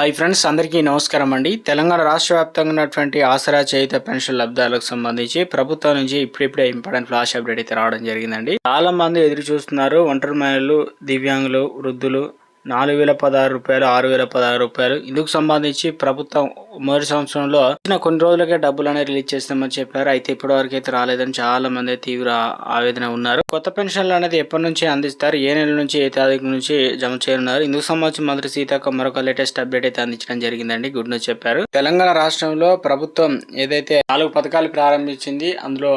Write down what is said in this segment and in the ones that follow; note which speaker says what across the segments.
Speaker 1: Hi friends అందరికీ నమస్కారం అండి. తెలంగాణ రాష్ట్ర వ్యాప్తంగా ఉన్నటువంటి ఆసరా చేయుత పెన్షన్ లబ్ధాలకు సంబంధించి ప్రభుత్వం నుంచి ఇప్పుడిప్పుడే ఇంపార్టెంట్ ఫ్లాష్ అప్డేట్ అయితే రావడం జరిగిందండి. చాలా మంది ఎదురు చూస్తున్నారు ఒంటరి మహిళలు దివ్యాంగులు వృద్ధులు నాలుగు వేల పదహారు రూపాయలు ఆరు వేల పదహారు రూపాయలు. ఇందుకు సంబంధించి ప్రభుత్వం మొదటి సంవత్సరంలో కొన్ని రోజులకే డబ్బులు అనేది రిలీజ్ చేస్తామని చెప్పారు. అయితే ఇప్పటి వరకు అయితే రాలేదని చాలా మంది తీవ్ర ఆవేదన ఉన్నారు. కొత్త పెన్షన్లు అనేది ఎప్పటి నుంచి అందిస్తారు? ఏ నెల నుంచి ఏ తారీఖు నుంచి జమ చేయనున్నారు? ఇందుకు సంబంధించి మంత్రి సీతక్క మరొక లేటెస్ట్ అప్డేట్ అయితే అందించడం జరిగిందండి. గుడ్ న్యూస్ చెప్పారు. తెలంగాణ రాష్ట్రంలో ప్రభుత్వం ఏదైతే నాలుగు పథకాలు ప్రారంభించింది అందులో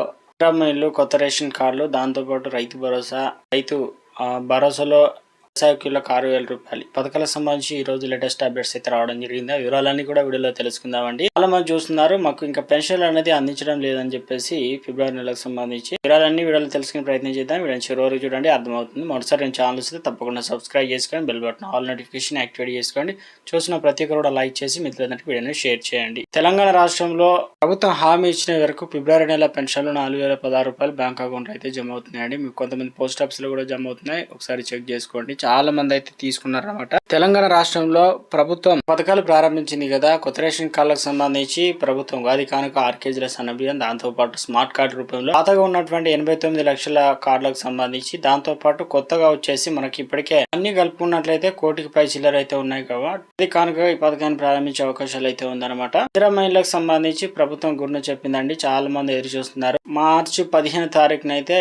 Speaker 1: ఇల్లు కొత్త రేషన్ కార్డులు దాంతోపాటు రైతు భరోసా రైతు భరోసాలో వ్యవసాయకుల ఆరు వేల రూపాయలు. పథకాల పథకాలకు సంబంధించి ఈ రోజు లేటెస్ట్ అప్డేట్స్ అయితే రావడం జరిగింది. వివరాలన్నీ కూడా వీడియోలో తెలుసుకుందామండి. చాలా మంది చూస్తున్నారు మాకు ఇంకా పెన్షన్లు అనేది అందించడం లేదని చెప్పేసి ఫిబ్రవరి నెలకు సంబంధించి వివరాలన్నీ వీడియోలో తెలుసుకునే ప్రయత్నం చేద్దాం. వీడియో చివరి వరకు చూడండి అర్థమవుతుంది. మొదటిసారి నేను ఛానల్ వస్తే తప్పకుండా సబ్స్క్రైబ్ చేసుకోండి bell button all notification activate చేసుకోండి. చూసిన ప్రతి ఒక్కరు కూడా లైక్ చేసి మిత్రులందరికీ వీడియోని షేర్ చేయండి. తెలంగాణ రాష్ట్రంలో ప్రభుత్వం హామీ ఇచ్చిన వరకు ఫిబ్రవరి నెల పెన్షన్లు నాలుగు వేల పదహారు రూపాయలు బ్యాంక్ అకౌంట్ అయితే జమ అవుతున్నాయండి. మీకు కొంతమంది పోస్ట్ ఆఫీస్లో కూడా జమ అవుతున్నాయి. ఒకసారి చెక్ చేసుకోండి. చాలా మంది అయితే తీసుకున్నారు అనమాట తెలంగాణ రాష్ట్రంలో ప్రభుత్వం పథకాలు ప్రారంభించింది కదా కొత్త రేషన్ కార్డులకు సంబంధించి ప్రభుత్వం ఉగాది కానుక ఆరు కేజీల సన్నబియ్యం దాంతో పాటు స్మార్ట్ కార్డు రూపంలో పాతగా ఉన్నటువంటి ఎనభై తొమ్మిది లక్షల కార్డులకు సంబంధించి దాంతో పాటు కొత్తగా వచ్చేసి మనకి ఇప్పటికే అన్ని కలుపుకున్నట్లయితే కోటికి పై చిల్లర అయితే ఉన్నాయి కాబట్టి అది కానుక ఈ పథకాన్ని ప్రారంభించే అవకాశాలు అయితే ఉందన్నమాట. ఇతర మహిళలకు సంబంధించి ప్రభుత్వం గుర్ను చెప్పిందండి చాలా మంది ఎదురు చూస్తున్నారు. మార్చి పదిహేను తారీఖున అయితే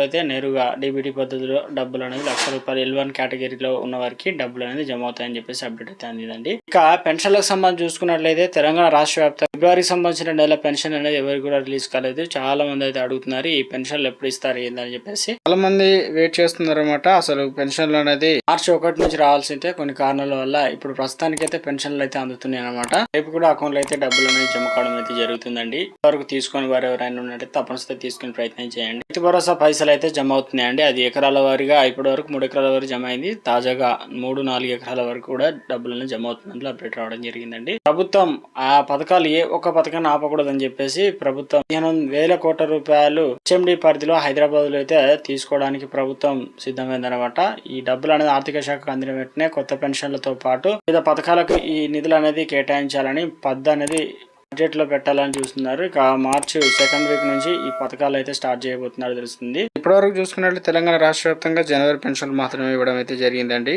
Speaker 1: అయితే నేరుగా డిబిటీ పద్ధతిలో డబ్బులు అనేది లక్ష రూపాయలు వన్ కేటగిరీలో ఉన్న వారికి డబ్బులు అనేది జమ అవుతాయని చెప్పేసి అప్డేట్ అయితే అందిందండి. ఇక పెన్షన్లకు సంబంధించి చూసుకున్నట్లయితే తెలంగాణ రాష్ట్ర ఫిబ్రవరికి సంబంధించిన నెల పెన్షన్ అనేది ఎవరికి కూడా రిలీజ్ కాలేదు. చాలా మంది అయితే అడుగుతున్నారు ఈ పెన్షన్లు ఎప్పుడు ఇస్తారు? ఏందని చెప్పేసి. చాలా మంది వెయిట్ చేస్తున్నారు అనమాట అసలు పెన్షన్లు అనేది మార్చి ఒకటి నుంచి రావాల్సిందే. కొన్ని కారణాల వల్ల ఇప్పుడు ప్రస్తుతానికి అయితే పెన్షన్లు అయితే అందుతున్నాయి అనమాట రేపు కూడా అకౌంట్లో అయితే డబ్బులు అనేది జమ కావడం అయితే జరుగుతుందండి. వరకు తీసుకొని వారు ఎవరైనా ఉన్నట్టు తప్పనిసరి తీసుకునే ప్రయత్నం చేయండి. రైతు భరోసా పైసలు అయితే జమ అవుతున్నాయండి. అది ఎకరాల వారిగా ఇప్పటి వరకు మూడు ఎకరాల వరకు జమ అయింది. తాజాగా మూడు నాలుగు ఎకరాల వరకు కూడా డబ్బులను జమ అవుతున్నట్లు అప్డేట్ రావడం జరిగిందండి. ప్రభుత్వం ఆ పథకాలు ఏ ఒక పథకాన్ని ఆపకూడదని చెప్పేసి ప్రభుత్వం పదిహేను వేల కోట్ల రూపాయలు హెచ్ఎండి పరిధిలో హైదరాబాద్లో అయితే తీసుకోవడానికి ప్రభుత్వం సిద్ధమైందనమాట ఈ డబ్బులు అనేది ఆర్థిక శాఖకు అందిన వెంటనే కొత్త పెన్షన్లతో పాటు వివిధ పథకాలకు ఈ నిధులు అనేది కేటాయించాలని పద్దు అనేది బడ్జెట్లో పెట్టాలని చూస్తున్నారు. ఇక మార్చి సెకండ్ వీక్ నుంచి ఈ పథకాలు అయితే స్టార్ట్ చేయబోతున్నారు తెలుస్తుంది. ఇప్పటివరకు చూసుకున్నట్లు తెలంగాణ రాష్ట్ర వ్యాప్తంగా జనవరి పెన్షన్లు మాత్రమే ఇవ్వడం అయితే జరిగిందండి.